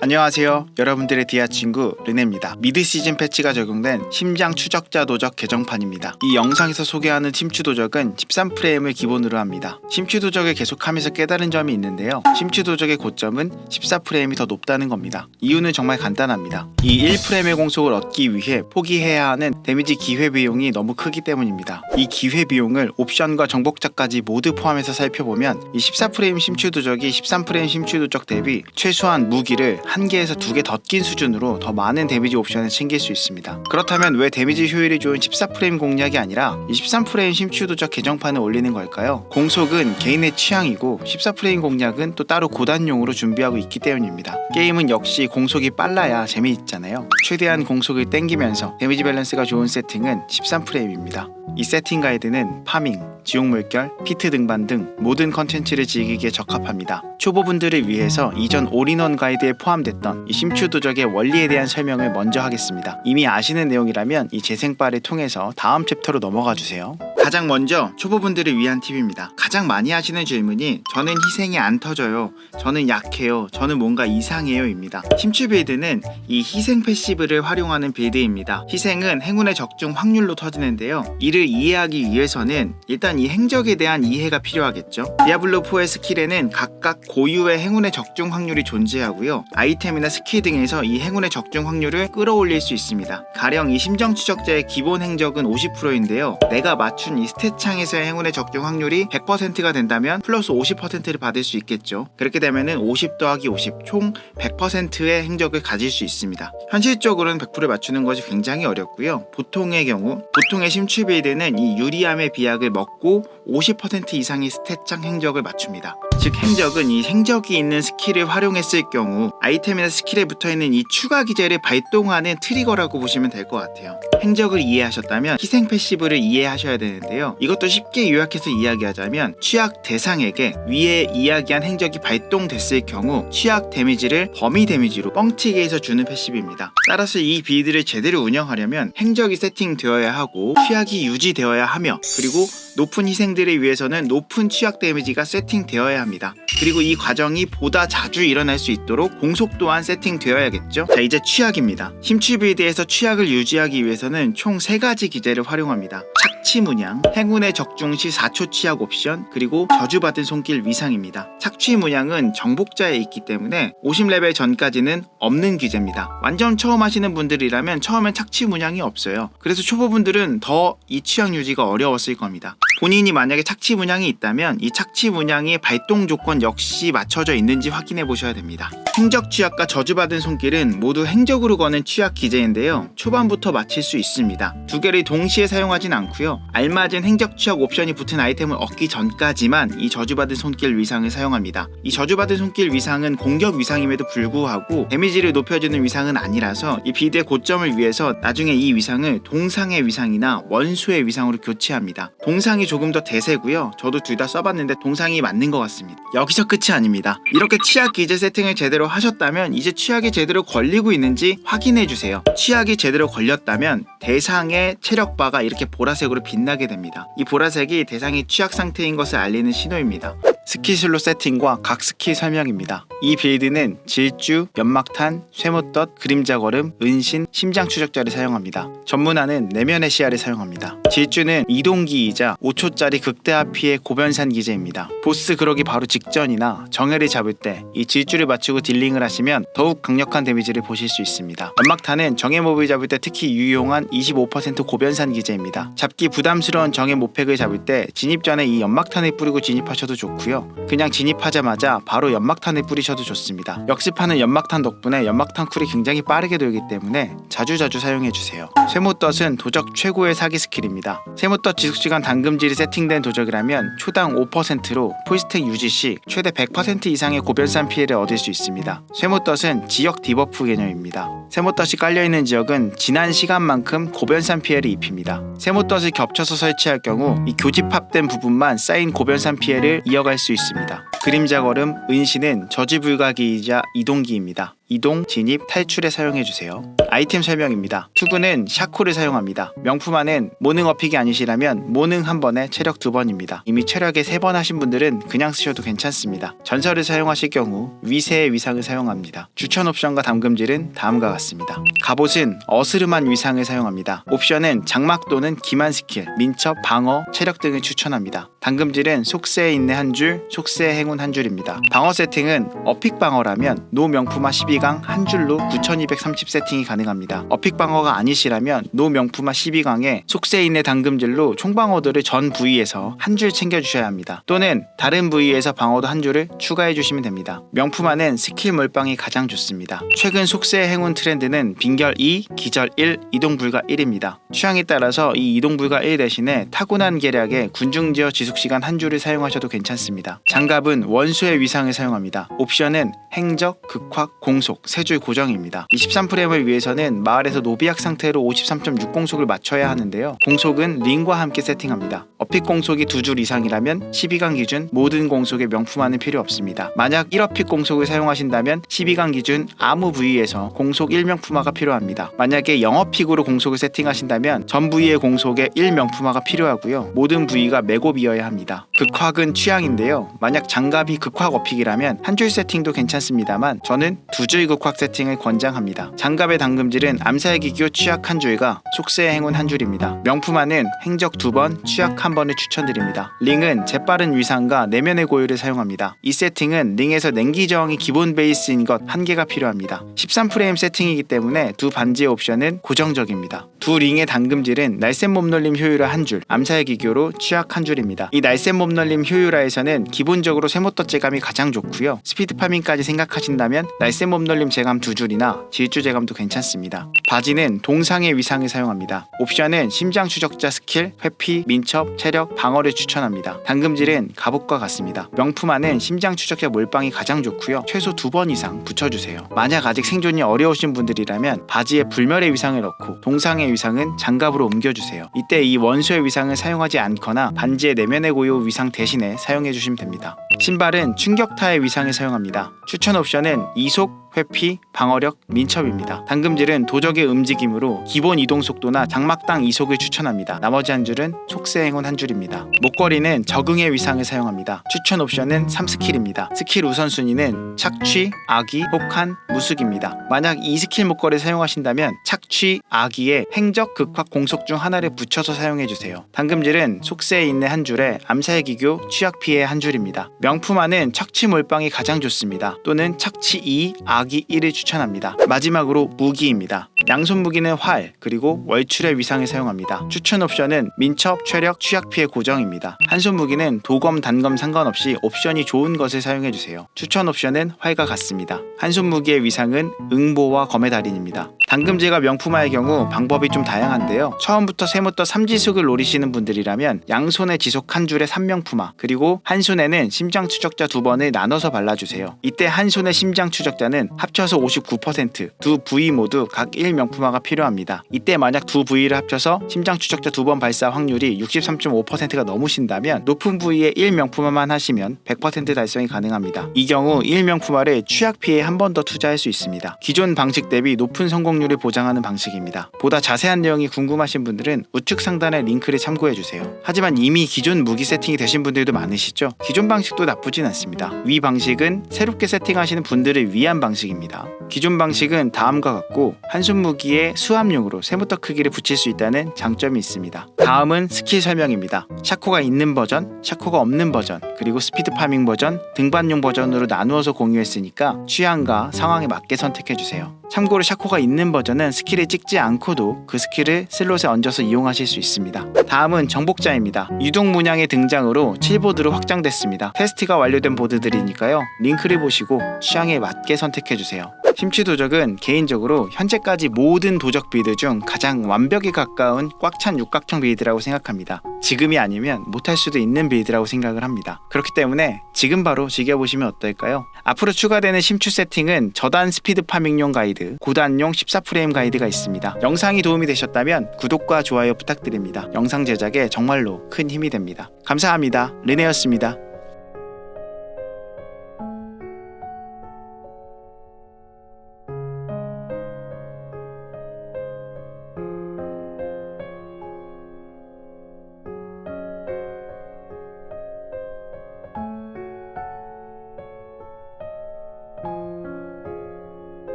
안녕하세요. 여러분들의 디아 친구 르네입니다. 미드 시즌 패치가 적용된 심장 추적자 도적 개정판입니다. 이 영상에서 소개하는 심추 도적은 13프레임을 기본으로 합니다. 심추 도적을 계속하면서 깨달은 점이 있는데요. 심추 도적의 고점은 14프레임이 더 높다는 겁니다. 이유는 정말 간단합니다. 이 1프레임의 공속을 얻기 위해 포기해야 하는 데미지 기회 비용이 너무 크기 때문입니다. 이 기회 비용을 옵션과 정복자까지 모두 포함해서 살펴보면 이 14프레임 심추 도적이 13프레임 심추 도적 대비 최소한 무기를 한 개에서 두 개 더 낀 수준으로 더 많은 데미지 옵션을 챙길 수 있습니다. 그렇다면 왜 데미지 효율이 좋은 14프레임 공략이 아니라 23프레임 심추 도적 개정판을 올리는 걸까요? 공속은 개인의 취향이고 14프레임 공략은 또 따로 고단용으로 준비하고 있기 때문입니다. 게임은 역시 공속이 빨라야 재미있잖아요. 최대한 공속을 땡기면서 데미지 밸런스가 좋은 세팅은 13프레임입니다. 이 세팅 가이드는 파밍, 지옥 물결, 피트 등반 등 모든 컨텐츠를 즐기기에 적합합니다. 초보분들을 위해서 이전 올인원 가이드에 포함 됐던 이 심추 도적의 원리에 대한 설명을 먼저 하겠습니다. 이미 아시는 내용이라면 이 재생바를 통해서 다음 챕터로 넘어가 주세요. 가장 먼저 초보분들을 위한 팁입니다. 가장 많이 하시는 질문이 저는 희생이 안 터져요. 저는 약해요. 저는 뭔가 이상해요입니다. 심추 빌드는 이 희생 패시브를 활용하는 빌드입니다. 희생은 행운의 적중 확률로 터지는데요. 이를 이해하기 위해서는 일단 이 행적에 대한 이해가 필요하겠죠. 디아블로 4의 스킬에는 각각 고유의 행운의 적중 확률이 존재하고요. 아이템이나 스킬 등에서 이 행운의 적중 확률을 끌어올릴 수 있습니다. 가령 이 심정 추적자의 기본 행적은 50%인데요. 내가 맞춘 이 스탯창에서의 행운의 적중 확률이 100%가 된다면 플러스 50%를 받을 수 있겠죠. 그렇게 되면은 50 더하기 50, 총 100%의 행적을 가질 수 있습니다. 현실적으로는 100%를 맞추는 것이 굉장히 어렵고요. 보통의 경우, 보통의 심취 빌드는 이 유리암의 비약을 먹고 50% 이상의 스탯창 행적을 맞춥니다. 즉 행적은 이 행적이 있는 스킬을 활용했을 경우 아이템이나 스킬에 붙어있는 이 추가 기제를 발동하는 트리거라고 보시면 될 것 같아요. 행적을 이해하셨다면 희생 패시브를 이해하셔야 되는데요. 이것도 쉽게 요약해서 이야기하자면 취약 대상에게 위에 이야기한 행적이 발동됐을 경우 취약 데미지를 범위 데미지로 뻥튀기해서 주는 패시브입니다. 따라서 이 빌드를 제대로 운영하려면 행적이 세팅되어야 하고 취약이 유지되어야 하며 그리고 높은 희생들을 위해서는 높은 취약 데미지가 세팅되어야 합니다. 그리고 이 과정이 보다 자주 일어날 수 있도록 공속 또한 세팅되어야겠죠. 자 이제 취약입니다. 심취 빌드에서 취약을 유지하기 위해서는 총세 가지 기제를 활용합니다. 착취 문양, 행운의 적중 시 4초 취약 옵션, 그리고 저주받은 손길 위상입니다. 착취 문양은 정복자에 있기 때문에 50레벨 전까지는 없는 기제입니다. 완전 처음 하시는 분들이라면 처음엔 착취 문양이 없어요. 그래서 초보분들은 더 이 취약 유지가 어려웠을 겁니다. 본인이 만약에 착취 문양이 있다면 이 착취 문양의 발동 조건 역시 맞춰져 있는지 확인해 보셔야 됩니다. 행적 취약과 저주받은 손길은 모두 행적으로 거는 취약 기제인데요. 초반부터 맞힐 수 있습니다. 두 개를 동시에 사용하진 않고요. 알맞은 행적 취약 옵션이 붙은 아이템을 얻기 전까지만 이 저주받은 손길 위상을 사용합니다. 이 저주받은 손길 위상은 공격 위상임에도 불구하고 데미지를 높여주는 위상은 아니라서 이 비드의 고점을 위해서 나중에 이 위상을 동상의 위상이나 원수의 위상으로 교체합니다. 동상이 조금 더 대세고요. 저도 둘 다 써봤는데 동상이 맞는 것 같습니다. 여기서 끝이 아닙니다. 이렇게 취약 기제 세팅을 제대로 하셨다면 이제 취약이 제대로 걸리고 있는지 확인해 주세요. 취약이 제대로 걸렸다면 대상의 체력바가 이렇게 보라색으로 빛나게 됩니다. 이 보라색이 대상이 취약 상태인 것을 알리는 신호입니다. 스킬슬로 세팅과 각 스킬 설명입니다. 이 빌드는 질주, 연막탄, 쇠못덧, 그림자 걸음, 은신, 심장 추적자를 사용합니다. 전문화는 내면의 시야를 사용합니다. 질주는 이동기이자 5초짜리 극대화 피해 고변산 기제입니다. 보스 그러기 바로 직전이나 정해를 잡을 때 이 질주를 맞추고 딜링을 하시면 더욱 강력한 데미지를 보실 수 있습니다. 연막탄은 정해 몹을 잡을 때 특히 유용한 25% 고변산 기제입니다. 잡기 부담스러운 정해 모팩을 잡을 때 진입 전에 이 연막탄을 뿌리고 진입하셔도 좋고요. 그냥 진입하자마자 바로 연막탄을 뿌리셔도 좋습니다. 역습하는 연막탄 덕분에 연막탄 쿨이 굉장히 빠르게 돌기 때문에 자주자주 사용해 주세요. 쇠모덫은 도적 최고의 사기 스킬입니다. 쇠모덫 지속시간 당금질이 세팅된 도적이라면 초당 5%로 풀스택 유지 시 최대 100% 이상의 고변산 피해를 얻을 수 있습니다. 쇠모덫은 지역 디버프 개념입니다. 쇠모덫이 깔려있는 지역은 지난 시간만큼 고변산 피해를 입힙니다. 쇠모덫을 겹쳐서 설치할 경우 이 교집합된 부분만 쌓인 고변산 피해를 이어갈 수 있습니다. 그림자 걸음, 은신은 저지불가기이자 이동기입니다. 이동, 진입, 탈출에 사용해주세요. 아이템 설명입니다. 투구는 샤코를 사용합니다. 명품화는 모능 어픽이 아니시라면 모능 한 번에 체력 두 번입니다. 이미 체력에 세 번 하신 분들은 그냥 쓰셔도 괜찮습니다. 전설을 사용하실 경우 위세의 위상을 사용합니다. 추천 옵션과 담금질은 다음과 같습니다. 갑옷은 어스름한 위상을 사용합니다. 옵션은 장막 또는 기만 스킬, 민첩, 방어, 체력 등을 추천합니다. 당금질은 속세에 인내 한 줄, 속세의 행운 한 줄입니다. 방어 세팅은 어픽 방어라면 노 명품화 12강 한 줄로 9230 세팅이 가능합니다. 어픽 방어가 아니시라면 노 명품화 12강에 속세 인내 당금질로 총방어도를 전 부위에서 한 줄 챙겨주셔야 합니다. 또는 다른 부위에서 방어도 한 줄을 추가해 주시면 됩니다. 명품화는 스킬 몰빵이 가장 좋습니다. 최근 속세의 행운 트렌드는 빈결 2, 기절 1, 이동 불가 1입니다. 취향에 따라서 이 이동 불가 1 대신에 타고난 계략에 군중지어 지속 시간 한 줄을 사용하셔도 괜찮습니다. 장갑은 원수의 위상을 사용합니다. 옵션은 행적, 극확, 공속 세줄 고정입니다. 23프레임을 위해서는 마을에서 노비약 상태로 53.6 공속을 맞춰야 하는데요. 공속은 링과 함께 세팅합니다. 어픽 공속이 두 줄 이상이라면 12강 기준 모든 공속에 명품화는 필요 없습니다. 만약 1어픽 공속을 사용하신다면 12강 기준 아무 부위에서 공속 1명품화가 필요합니다. 만약에 0어픽으로 공속을 세팅하신다면 전 부위의 공속에 1명품화가 필요하고요. 모든 부위가 매곱이어야 합니다. 극확은 취향인데요. 만약 장갑이 극확 어픽이라면 한 줄 세팅도 괜찮습니다만 저는 두줄 극확 세팅을 권장합니다. 장갑의 당금질은 암살 기교 취약 한 줄과 속세의 행운 한 줄입니다. 명품화는 행적 두 번, 취약 한 번을 추천드립니다. 링은 재빠른 위상과 내면의 고유를 사용합니다. 이 세팅은 링에서 냉기 저항이 기본 베이스인 것 한 개가 필요합니다. 13프레임 세팅이기 때문에 두 반지의 옵션은 고정적입니다. 두 링의 당금질은 날쌘 몸놀림 효율화 한 줄, 암살 기교로 취약 한 줄입니다. 이 날쌘 몸놀림 효율화에서는 기본적으로 세모터 제감이 가장 좋고요. 스피드 파밍까지 생각하신다면 날쌘 몸놀림 제감 두 줄이나 질주 제감도 괜찮습니다. 바지는 동상의 위상을 사용합니다. 옵션은 심장 추적자 스킬, 회피, 민첩, 체력, 방어를 추천합니다. 당금질은 갑옷과 같습니다. 명품화는 심장 추적자 몰빵이 가장 좋고요. 최소 두 번 이상 붙여주세요. 만약 아직 생존이 어려우신 분들이라면 바지에 불멸의 위상을 넣고 동상의 위상 은 장갑으로 옮겨주세요. 이때 이 원수의 위상을 사용하지 않거나 반지의 내면의 고요 위상 대신에 사용해 주시면 됩니다. 신발은 충격타의 위상을 사용합니다. 추천 옵션은 이속, 회피, 방어력, 민첩입니다. 당금질은 도적의 움직임으로 기본 이동 속도나 장막당 이속을 추천합니다. 나머지 한 줄은 속세 행운 한 줄입니다. 목걸이는 적응의 위상을 사용합니다. 추천 옵션은 3스킬입니다. 스킬 우선순위는 착취, 악의, 혹한, 무숙입니다. 만약 이 스킬 목걸이를 사용하신다면 착취, 악의에 행적, 극확, 공속 중 하나를 붙여서 사용해주세요. 당금질은 속세에 있는 한 줄에 암살 기교, 취약 피해 한 줄입니다. 명품화는 착취 몰빵이 가장 좋습니다. 또는 착취 2, 악의 1을 추천합니다. 마지막으로 무기입니다. 양손 무기는 활 그리고 월출의 위상을 사용합니다. 추천 옵션은 민첩, 체력, 취약 피해 고정입니다. 한손 무기는 도검, 단검 상관없이 옵션이 좋은 것을 사용해 주세요. 추천 옵션은 활과 같습니다. 한손 무기의 위상은 응보와 검의 달인입니다. 당금제가 명품화의 경우 방법이 좀 다양한데요. 처음부터 세무터 삼지숙을 노리시는 분들이라면 양손에 지속 한 줄에 3명품화 그리고 한 손에는 심장 추적자 두 번을 나눠서 발라주세요. 이때 한 손의 심장 추적자는 합쳐서 59%두 부위 모두 각 1명품화가 필요합니다. 이때 만약 두 부위를 합쳐서 심장 추적자 두 번 발사 확률이 63.5%가 넘으신다면 높은 부위에 1명품화만 하시면 100% 달성이 가능합니다. 이 경우 1명품화를 취약 피해 한 번 더 투자할 수 있습니다. 기존 방식 대비 높은 성공률을 보장하는 방식입니다. 보다 자세한 내용이 궁금하신 분들은 우측 상단의 링크를 참고해 주세요. 하지만 이미 기존 무기 세팅이 되신 분들도 많으시죠? 기존 방식도 나쁘진 않습니다. 위 방식은 새롭게 세팅하시는 분들을 위한 방식입니다. 기존 방식은 다음과 같고 한손 무기에 수압용으로 세모터 크기를 붙일 수 있다는 장점이 있습니다. 다음은 스킬 설명입니다. 샤코가 있는 버전, 샤코가 없는 버전, 그리고 스피드 파밍 버전, 등반용 버전으로 나누어서 공유했으니까 취향과 상황에 맞게 선택해 주세요. 참고로 샤코가 있는 버전은 스킬을 찍지 않고도 그 스킬을 슬롯에 얹어서 이용하실 수 있습니다. 다음은 정복자입니다. 유동 문양의 등장으로 7보드로 확장됐습니다. 테스트가 완료된 보드들이니까요. 링크를 보시고 취향에 맞게 선택해 주세요. 심취 도적은 개인적으로 현재까지 모든 도적 빌드 중 가장 완벽에 가까운 꽉 찬 육각형 빌드라고 생각합니다. 지금이 아니면 못할 수도 있는 빌드라고 생각을 합니다. 그렇기 때문에 지금 바로 즐겨보시면 어떨까요? 앞으로 추가되는 심추 세팅은 저단 스피드 파밍용 가이드, 고단용 14프레임 가이드가 있습니다. 영상이 도움이 되셨다면 구독과 좋아요 부탁드립니다. 영상 제작에 정말로 큰 힘이 됩니다. 감사합니다. 르네였습니다.